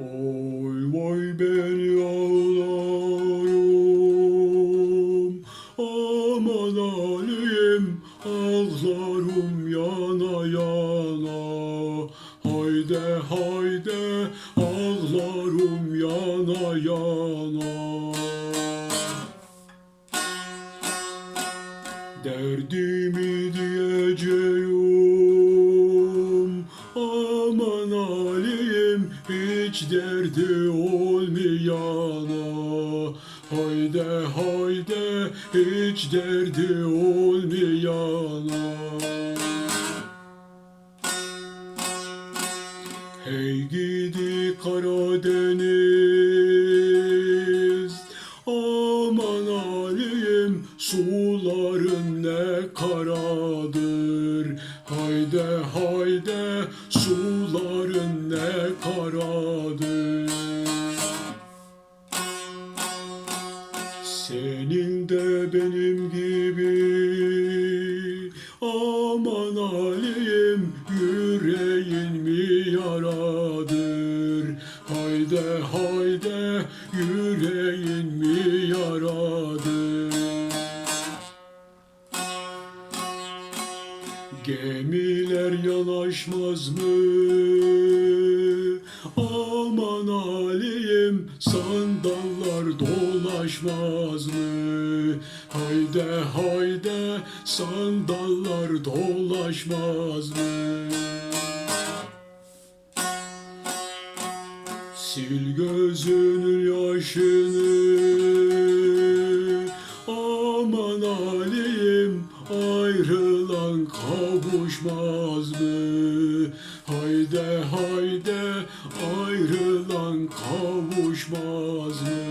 Vay vay beni ağlarım Aman alim ağlarım yana yana. Hayde hayde ağlarım yana yana. Derdimi diyeceğim. Hiç derdi olmayana. Hayde hayde hiç derdi olmayana. Hey gidi Karadeniz Aman alim suların ne karadır? Hayde hayde suların ne karadır senin de benim gibi. Aman alim yüreğin mi yaradır? Hayde hayde yüreğin mi yaradır? Gemiler yanaşmaz mı? Aman alim sandallar dolaşmaz mı? Hayde hayde sandallar dolaşmaz mı? Sil gözünün yaşını Aman alim ayrılan kavuşmaz mı? Hayde hayde ayrılan kavuşmaz mı?